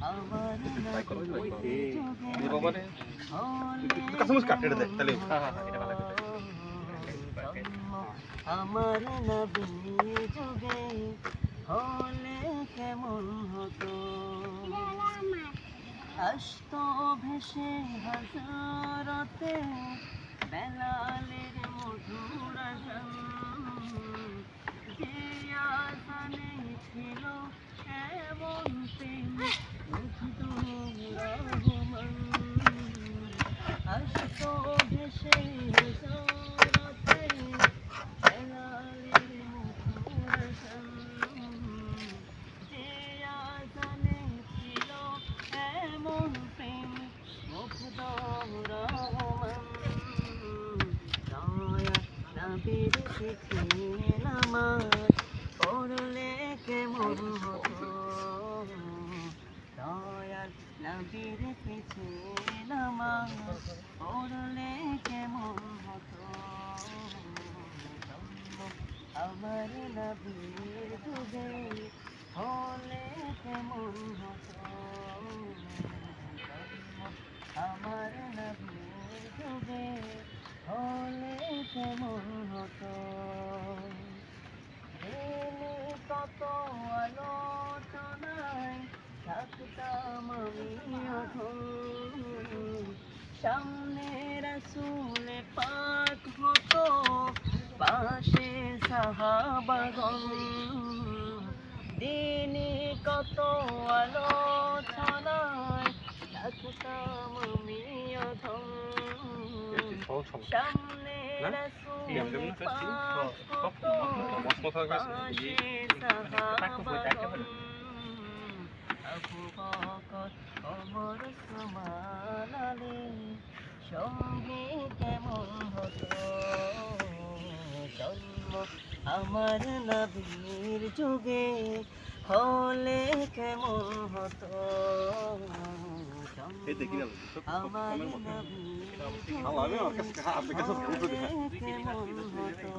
আমার যুগে হলে কেমন হতো আসতো ভেসে হাজারতে বেলালের পিছে নামাজ পড়লে কেমন হতো নবীর পিছে নামাজ পড়লে কেমন হতো আমার নবীর যুগে হলে কেমন হতো আমার নবীর যুগে হলে কেমন হতো কত অধম সামনে রসুলে পাক হতো পাশে দিনে কত আলোচনায় থাকতাম সামনে রসুলে পাক হতো পাশে আবু বকর ওমর ওসমান আলী সঙ্গে কেমন হতো? জন্ম আমার নবীর যুগে হলে কেমন হতো? আমার নবীর কেমন হতো?